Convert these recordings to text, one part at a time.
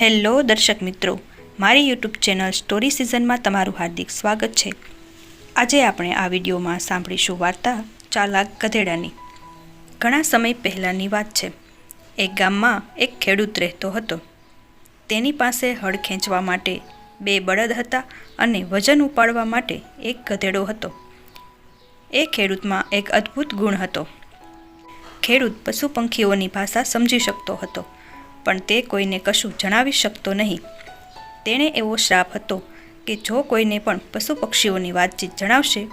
Hello દર્શક મિત્રો, મારી યુટ્યુબ ચેનલ સ્ટોરી સિઝનમાં તમારું હાર્દિક સ્વાગત છે. આજે આપણે આ વિડીયોમાં સાંભળીશું વાર્તા ચાલાક ગધેડાની. ઘણા સમય પહેલાંની વાત છે. એક ગામમાં એક ખેડૂત રહેતો હતો. તેની પાસે હળ ખેંચવા માટે બે બળદ હતા અને વજન ઉપાડવા માટે એક ગધેડો હતો. એ ખેડૂતમાં એક અદ્ભુત ગુણ હતો. ખેડૂત પશુ પંખીઓની ભાષા સમજી શકતો હતો. પણ તે કોઈને કશું જણાવી શકતો નહીં. તેણે એવો શ્રાપ હતો કે જો કોઈને પણ પશુ પક્ષીઓની વાતચીત જણાવશે,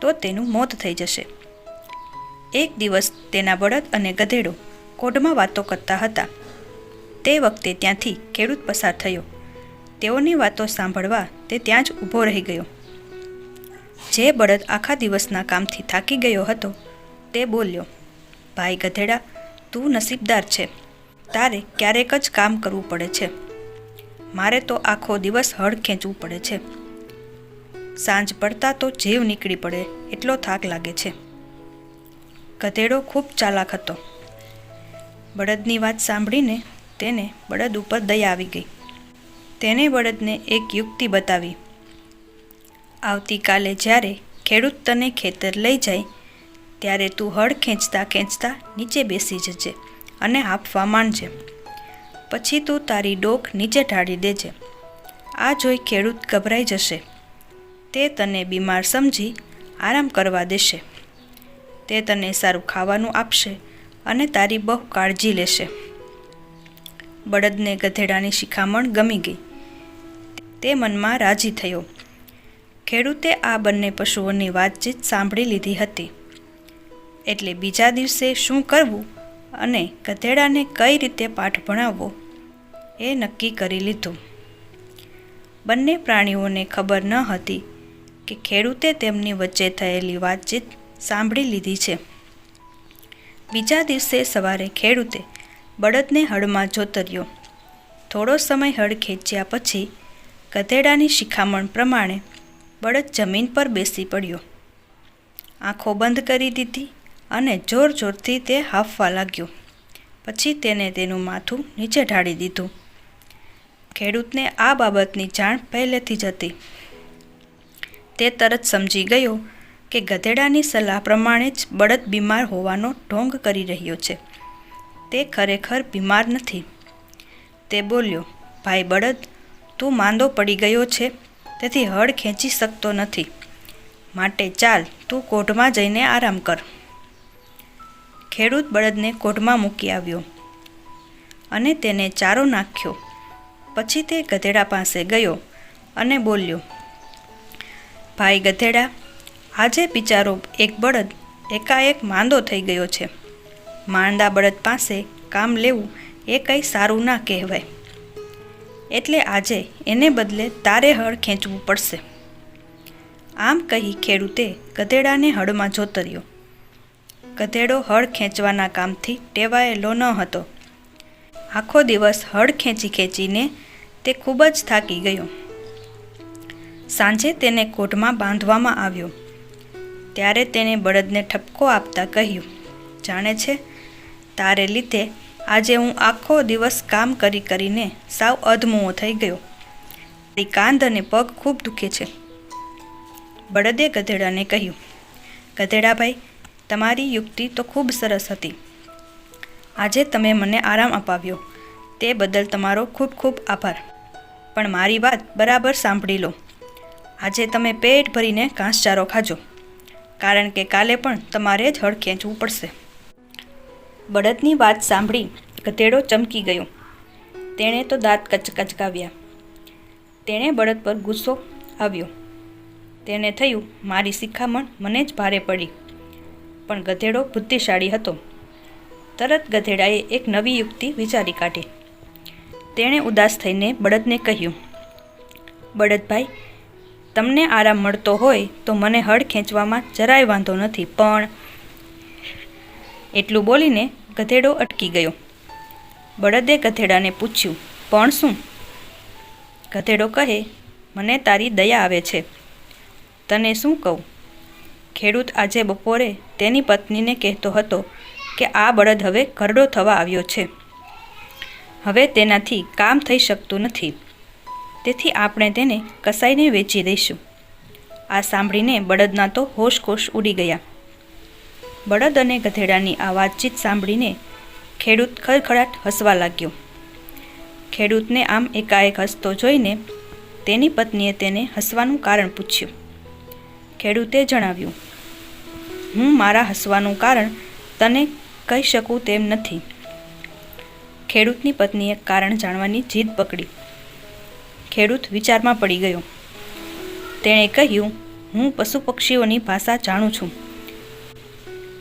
તો તેનું મોત થઈ જશે. એક દિવસ તેના બળદ અને ગધેડો કોઢમાં વાતો કરતા હતા. તે વખતે ત્યાંથી ખેડૂત પસાર થયો. તેઓની વાતો સાંભળવા તે ત્યાં જ ઊભો રહી ગયો. જે બળદ આખા દિવસના કામથી થાકી ગયો હતો, તે બોલ્યો, ભાઈ ગધેડા, તું નસીબદાર છે. તારે ક્યારેક જ કામ કરવું પડે છે. મારે તો આખો દિવસ હળ ખેંચવું પડે છે. સાંજ પડતા તો જીવ નીકળી પડે, એટલો થાક લાગે છે. ગધેડો ખૂબ ચાલાક હતો. બળદની વાત સાંભળીને તેને બળદ ઉપર દયા આવી ગઈ. તેને બળદને એક યુક્તિ બતાવી. આવતીકાલે જ્યારે ખેડૂત તને ખેતર લઈ જાય, ત્યારે તું હળ ખેંચતા ખેંચતા નીચે બેસી જજે. અને હાંફવા માંડજે. પછી તું તારી ડોક નીચે ઢાળી દેજે. આ જોઈ ખેડૂત ગભરાઈ જશે. તે તને બીમાર સમજી આરામ કરવા દેશે. તે તને સારું ખાવાનું આપશે અને તારી બહુ કાળજી લેશે. બળદને ગધેડાની શિખામણ ગમી ગઈ. તે મનમાં રાજી થયો. ખેડૂતે આ બંને પશુઓની વાતચીત સાંભળી લીધી હતી. એટલે બીજા દિવસે શું કરવું? અને ગધેડાને કઈ રીતે પાઠ ભણાવવો એ નક્કી કરી લીધું. બંને પ્રાણીઓને ખબર ન હતી કે ખેડૂતે તેમની વચ્ચે થયેલી વાતચીત સાંભળી લીધી છે. બીજા દિવસે સવારે ખેડૂતે બળદને હળમાં જોતર્યો. થોડો સમય હળ ખેંચ્યા પછી ગધેડાની શિખામણ પ્રમાણે બળદ જમીન પર બેસી પડ્યો. આંખો બંધ કરી દીધી અને જોર જોરથી તે હાંફવા લાગ્યો. પછી તેને તેનું માથું નીચે ઢાળી દીધું. ખેડૂતને આ બાબતની જાણ પહેલેથી જ હતી. તે તરત સમજી ગયો કે ગધેડાની સલાહ પ્રમાણે જ બળદ બીમાર હોવાનો ઢોંગ કરી રહ્યો છે. તે ખરેખર બીમાર નથી. તે બોલ્યો, ભાઈ બળદ, તું માંદો પડી ગયો છે, તેથી હળ ખેંચી શકતો નથી. માટે ચાલ, તું કોઢમાં જઈને આરામ કર. ખેડૂત બળદને કોઢમાં મૂકી આવ્યો અને તેને ચારો નાખ્યો. પછી તે ગધેડા પાસે ગયો અને બોલ્યો, ભાઈ ગધેડા, આજે બિચારો એક બળદ એકાએક માંદો થઈ ગયો છે. માંદા બળદ પાસે કામ લેવું એ કંઈ સારું ના કહેવાય. એટલે આજે એને બદલે તારે હળ ખેંચવું પડશે. આમ કહી ખેડૂતે ગધેડાને હળમાં જોતર્યો. ગધેડો હળ ખેંચવાના કામથી ટેવાયેલો ન હતો. આખો દિવસ હળ ખેંચી ખેંચીને તે ખૂબ જ થાકી ગયો. સાંજે તેને કોઢમાં બાંધવામાં આવ્યો. ત્યારે તેને બળદને ઠપકો આપતા કહ્યું, જાણે છે, તારે લીધે આજે હું આખો દિવસ કામ કરી કરીને સાવ અધમુઓ થઈ ગયો. તારી કાંધ અને પગ ખૂબ દુખે છે. બળદે ગધેડાને કહ્યું, ગધેડાભાઈ તમારી યુક્તિ તો ખૂબ સરસ હતી. આજે તમે મને આરામ અપાવ્યો. તે બદલ તમારો ખૂબ ખૂબ આભાર. પણ મારી વાત બરાબર સાંભળી લો. આજે તમે પેટ ભરીને ઘાસચારો ખાજો. કારણ કે કાલે પણ તમારે જ હળ ખેંચવું પડશે. બળદની વાત સાંભળી ગધેડો ચમકી ગયો. તેણે તો દાંત કચકચકાવ્યા. તેણે બળદ પર ગુસ્સો આવ્યો. તેને થયું, મારી શિખામણ મને જ ભારે પડી. પણ ગધેડો બુદ્ધિશાળી હતો. તરત ગધેડાએ એક નવી યુક્તિ વિચારી કાઢી. તેણે ઉદાસ થઈને બળદને કહ્યું, બળદભાઈ, તમને આરામ મળતો હોય તો મને હળ ખેંચવામાં જરાય વાંધો નથી, પણ એટલું બોલીને ગધેડો અટકી ગયો. બળદે ગધેડાને પૂછ્યું, પણ શું? ગધેડો કહે, મને તારી દયા આવે છે. તને શું કહું? ખેડૂત આજે બપોરે તેની પત્નીને કહેતો હતો કે આ બળદ હવે ઘરડો થવા આવ્યો છે. હવે તેનાથી કામ થઈ શકતું નથી. તેથી આપણે તેને કસાઈને વેચી દઈશું. આ સાંભળીને બળદના તો હોશકોશ ઉડી ગયા. બળદ અને ગધેડાની આ વાતચીત સાંભળીને ખેડૂત ખડખડાટ હસવા લાગ્યો. ખેડૂતને આમ એકાએક હસતો જોઈને તેની પત્નીએ તેને હસવાનું કારણ પૂછ્યું. ખેડૂતે જણાવ્યું, હું મારા હસવાનું કારણ તને કહી શકું તેમ નથી. ખેડૂતની પત્નીએ કારણ જાણવાની જીદ પકડી. ખેડૂત વિચારમાં પડી ગયો. તેણે કહ્યું, હું પશુ પક્ષીઓની ભાષા જાણું છું.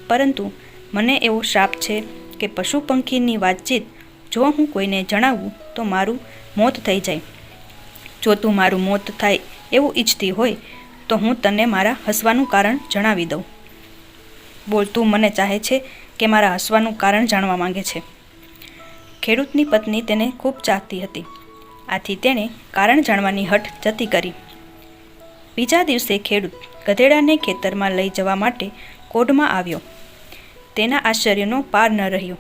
પરંતુ મને એવો શ્રાપ છે કે પશુ પંખીની વાતચીત જો હું કોઈને જણાવું તો મારું મોત થઈ જાય. જો તું મારું મોત થાય એવું ઈચ્છતી હોય તો હું તને મારા હસવાનું કારણ જણાવી દઉં. બોલ તું મને ચાહે છે કે મારા હસવાનું કારણ જાણવા માંગે છે. ખેડૂતની પત્ની તેને ખૂબ ચાહતી હતી. આથી તેણે કારણ જાણવાની હઠ જતી કરી. બીજા દિવસે ખેડૂત ગધેડાને ખેતરમાં લઈ જવા માટે કોડમાં આવ્યો. તેના આશ્ચર્યનો પાર ન રહ્યો.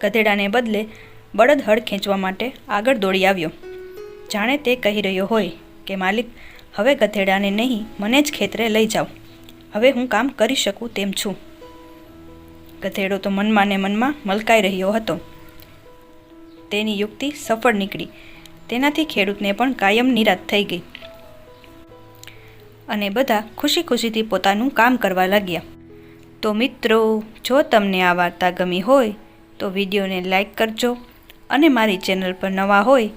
ગધેડાને બદલે બળદ હળ ખેંચવા માટે આગળ દોડી આવ્યો. જાણે તે કહી રહ્યો હોય કે માલિક હવે ગધેડાને નહીં, મને જ ખેતરે લઈ જાઓ. હવે હું કામ કરી શકું તેમ છું. ગધેડો તો મનમાં ને મનમાં મલકાઈ રહ્યો હતો. તેની યુક્તિ સફળ નીકળી. તેનાથી ખેડૂતને પણ કાયમ નિરાશ થઈ ગઈ. અને બધા ખુશી ખુશીથી પોતાનું કામ કરવા લાગ્યા. તો મિત્રો, જો તમને આ વાર્તા ગમી હોય, તો વિડીયોને લાઈક કરજો. અને મારી ચેનલ પર નવા હોય,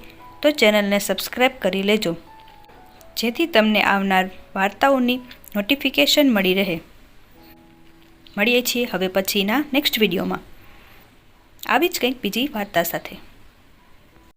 તો ચેનલને સબસ્ક્રાઈબ કરી લેજો. જેથી તમને આવનાર વાર્તાઓની નોટિફિકેશન મળી રહે. મળીએ છીએ હવે પછીના નેક્સ્ટ વિડીયોમાં આવી જ કંઈક બીજી વાર્તા સાથે.